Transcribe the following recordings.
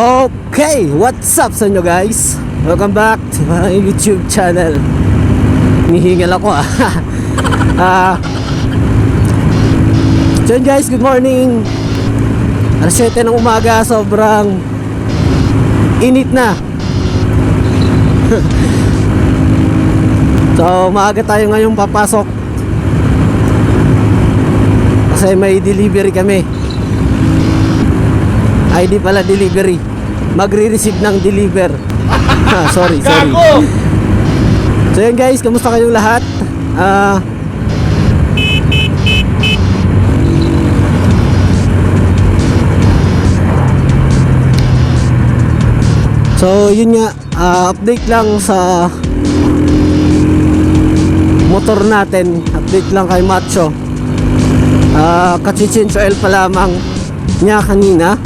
Okay, what's up sa inyo guys? Welcome back to my YouTube channel. Nihingal ako ah. Ah. so yun guys, good morning. Alas 7 ng umaga, sobrang init na. so, maaga tayo ngayong papasok. Kasi may delivery kami. ID pala delivery. Magre-receive ng deliver. Ah, sorry, sorry. So yun guys, kamusta kayong lahat? Ah So yun nga, ah, update lang sa motor natin. Update lang kay Macho. Ah, kachichinch oil pa lamang niya kanina.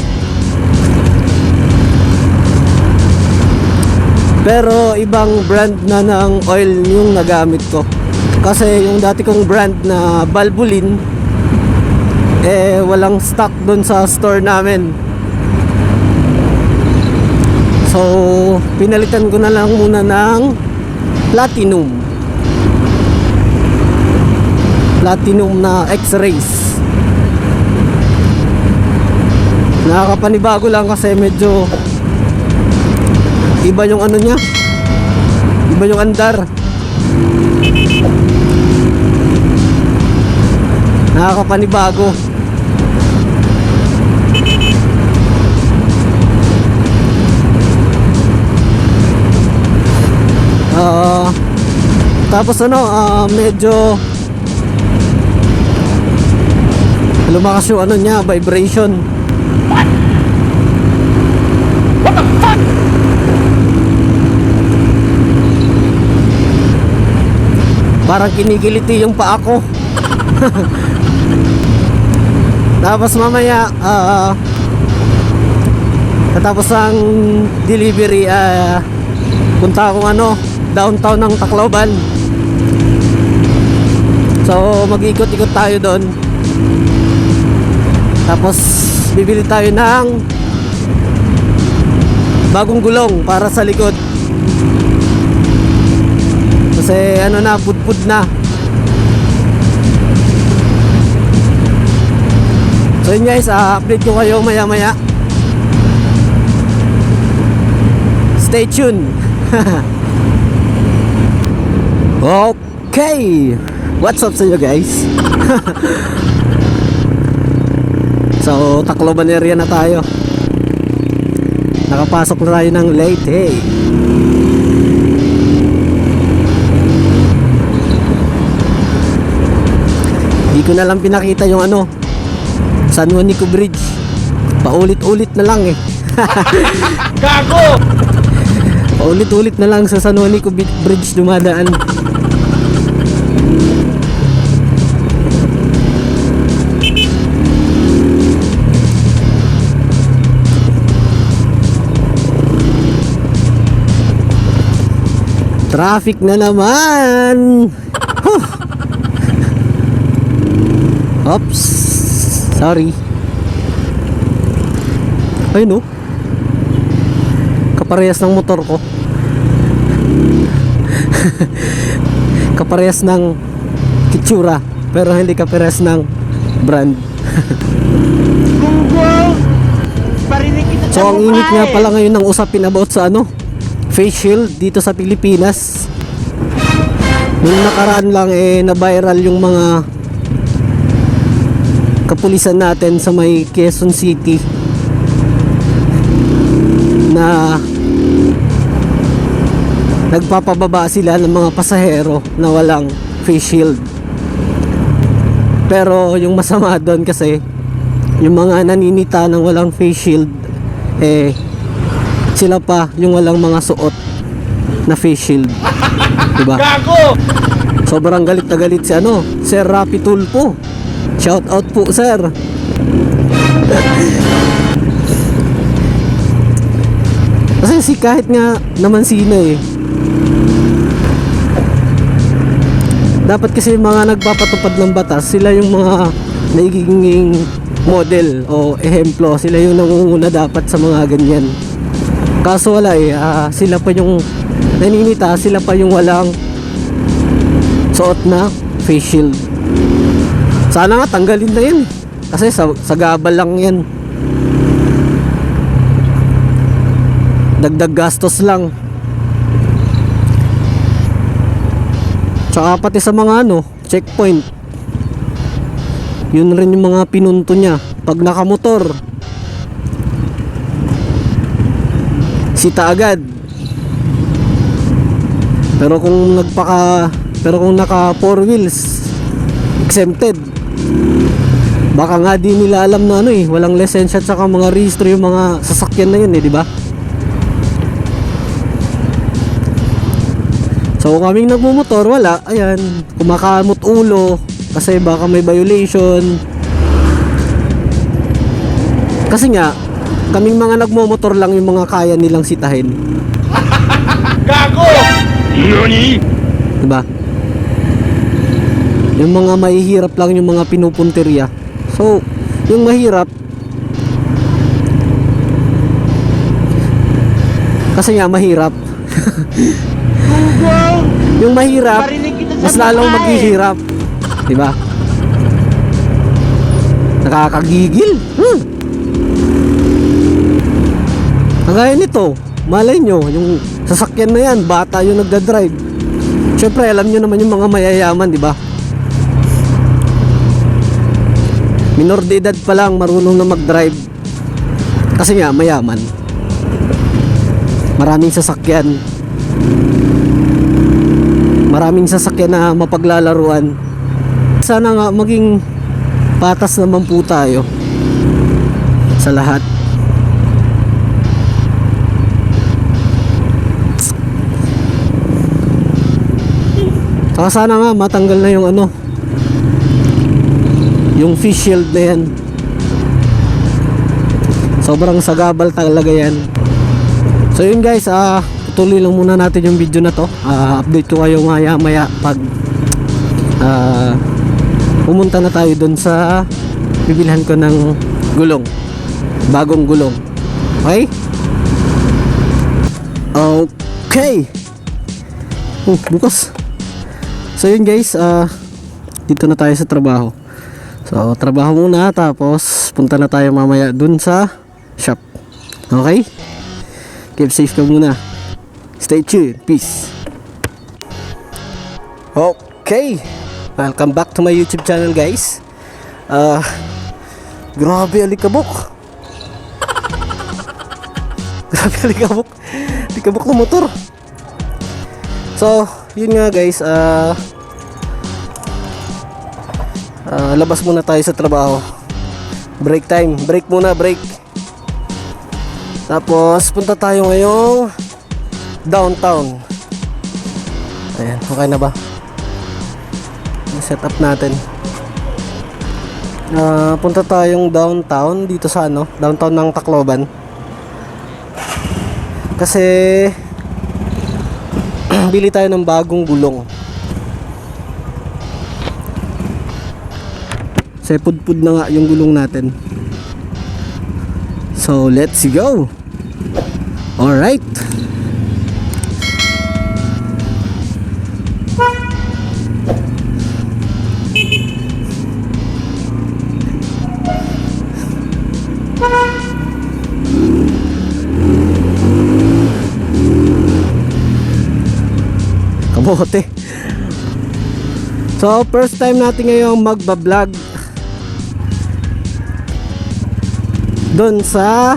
Pero ibang brand na ng oil yung nagamit ko. Kasi yung dati kong brand na Valvoline eh walang stock doon sa store namin. So, pinalitan ko na lang muna ng Platinum. Platinum na X-Rays. Nakakapanibago lang kasi medyo iba yung ano niya. Iba yung andar. Nakakapanibago. Ah, tapos ano ah, medyo lumakas yung ano niya vibration Parang kinikiliti yung paa ko. Tapos mamaya, ah, katapos ang delivery, ah, punta akong ano, downtown ng Tacloban. So, mag-ikot-ikot tayo doon. Tapos, bibili tayo ng bagong gulong para sa likod. Kasi ano na, pudpud na. So yun guys, ah, update ko kayo maya maya. Stay tuned. okay. What's up sa inyo guys? so, Tacloban area na tayo. Nakapasok na tayo ng Leyte. Di ko na lang pinakita yung ano San Juanico Bridge. Paulit-ulit na lang eh. Gago! Paulit-ulit na lang sa San Juanico Bridge dumadaan. Traffic na naman Oops. Sorry. Ay no. Kaparehas ng motor ko. Kaparehas ng kitsura. Pero hindi kaparehas ng brand. Google! So ang init nga pala ngayon ng usapin about sa ano face shield dito sa Pilipinas. Nung nakaraan lang eh na viral yung mga kapulisan natin sa may Quezon City na nagpapababa sila ng mga pasahero na walang face shield. Pero yung masama doon kasi yung mga naninita ng walang face shield eh sila pa yung walang mga suot na face shield. Diba? Gago! Sobrang galit na galit si ano, Sir Rapi Tulpo. Shout out po, sir. Kasi si kahit nga naman sino eh. Dapat kasi mga nagpapatupad ng batas, sila yung mga nagiging model o ehemplo. Sila yung nangunguna dapat sa mga ganyan. Kaso wala eh, ah, sila pa yung naninita, sila pa yung walang suot na face shield. Sana nga tanggalin na yan. Kasi sa, sa gabal lang yan. Dagdag gastos lang. Tsaka pati sa mga ano, checkpoint. Yun rin yung mga pinunto niya. Pag nakamotor, sita agad. Pero kung nagpaka pero kung naka four wheels exempted. Baka nga di nila alam na ano eh, walang lisensya at saka mga rehistro yung mga sasakyan na yun eh, di ba? So kaming nagmumotor, wala, ayan, kumakamot ulo kasi baka may violation. Kasi nga, kaming mga nagmumotor lang yung mga kaya nilang sitahin. Gago! Nani? Diba? Yung mga mahihirap lang yung mga pinupunteriya. So, yung mahirap kasi nga mahirap. Yung mahirap, mas lalong maghihirap. Diba? Nakakagigil. Hmm. Kagaya nito, malay nyo, yung sasakyan na yan, bata yung nagdadrive. Siyempre, alam nyo naman yung mga mayayaman, di ba? Minor de edad pa lang, marunong na mag-drive. Kasi nga, mayaman. Maraming sasakyan. Maraming sasakyan na mapaglalaruan. Sana nga maging patas naman po tayo sa lahat. Saka sana nga matanggal na yung ano yung fish shield na yan. Sobrang sagabal talaga yan. So yun guys, ah tutuloy lang muna natin yung video na to. Ah, update ko kayo maya maya pag ah pumunta na tayo dun sa bibilhan ko ng gulong. Bagong gulong. Okay? Okay. Oh, bukas. So yun guys, ah dito na tayo sa trabaho. So trabaho muna tapos punta na tayo mamaya dun sa shop. Okay? Keep safe ka muna. Stay tuned. Peace. Okay. Welcome back to my YouTube channel guys. Ah grabe alikabok. grabe alikabok. Alikabok ng motor. So, yun nga guys, ah ah, labas muna tayo sa trabaho. Break time. Break muna, break. Tapos, punta tayo ngayong downtown. Ayan, okay na ba? set up natin. Ah, punta tayong downtown dito sa ano, downtown ng Tacloban. Kasi bili tayo ng bagong gulong. Kasi pudpud na nga yung gulong natin. So, let's go. Alright. Kamote. So, first time natin ngayong magbablog doon sa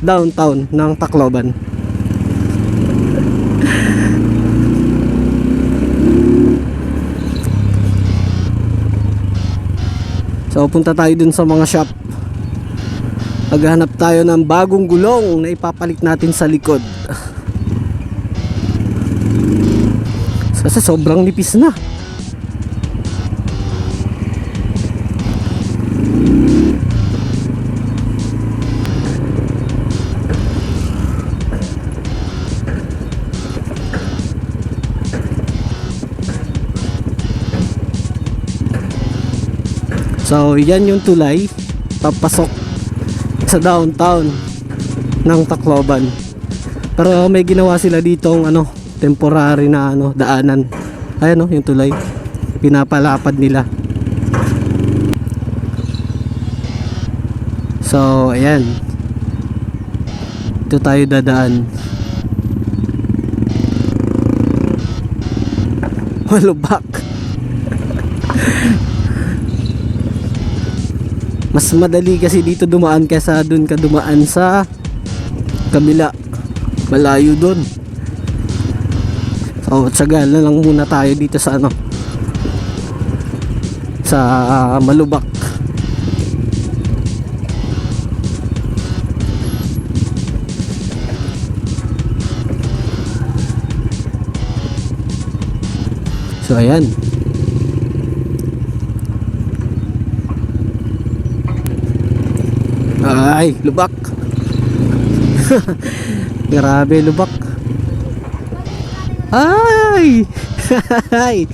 downtown ng Tacloban. So, punta tayo dun sa mga shop. Maghanap tayo ng bagong gulong na ipapalit natin sa likod. Kasi sobrang nipis na. So, yan yung tulay. papasok sa downtown ng Tacloban. Pero may ginawa sila ditong ano, temporary na ano, daanan. Ayan oh, yung tulay. Pinapalapad nila. So, ayan. Ito tayo dadaan. Malubak. Mas madali kasi dito dumaan kaysa dun ka dumaan sa kabila. Malayo dun. So, tsagal na lang muna tayo dito sa ano. Sa ah, Malubak. So, ayan. Ay, lubak. Grabe, lubak. Ay! Ay!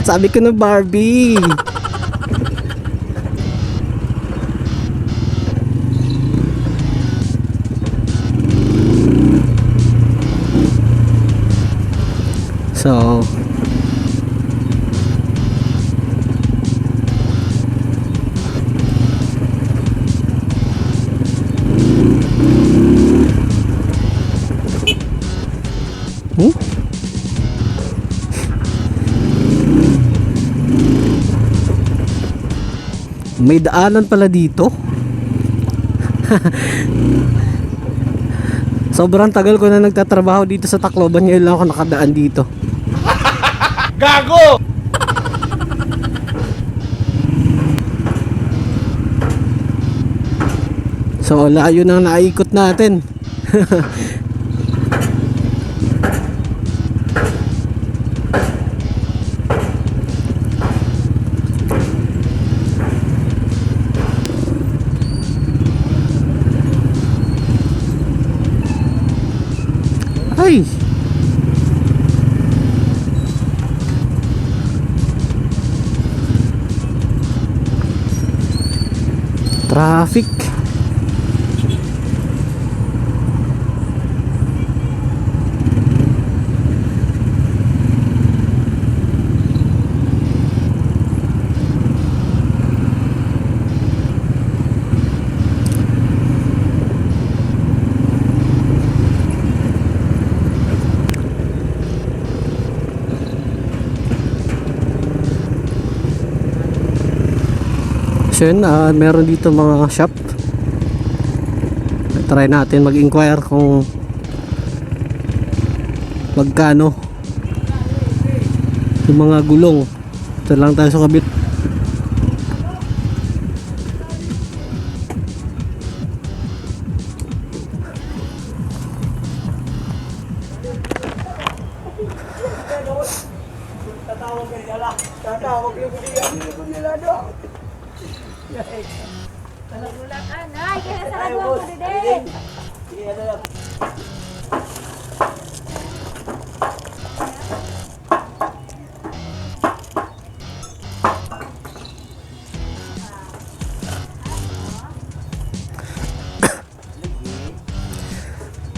Sabi ko na Barbie. So, May daanan pala dito. Sobrang tagal ko na nagtatrabaho dito sa Tacloban. Ngayon lang ako nakadaan dito. Gago! So, layo nang naikot natin. So yun, ah, meron dito mga shop. Try natin mag-inquire kung magkano yung mga gulong. Ito lang tayo sa kabit.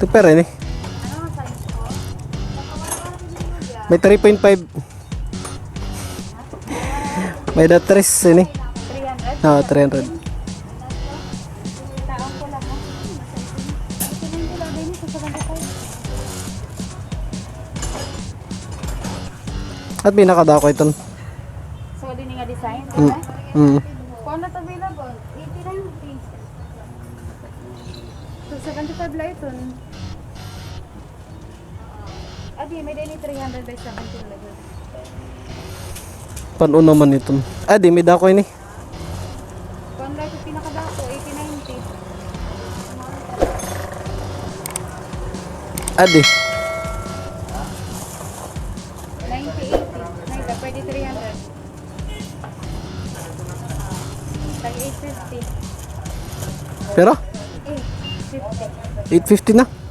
Ito pa rin eh. Ano? May 3.5. May da 3 ini. 300? Ah, 300. Taong ko lang. ha? Tingin ko lang din ito sa tayo. At pinakadako ito. So, din nga design. Mm. Mm. Kung not available, 89 rupees. So, 75 lang ito. May din 300 by 70 lang. Paano naman ito? Ah, di may dako ini. Kung ito pinakadako, 8090. Ah, di. 9080. May ka, pwede 300. Tag 850. Pero, 850. 850 na.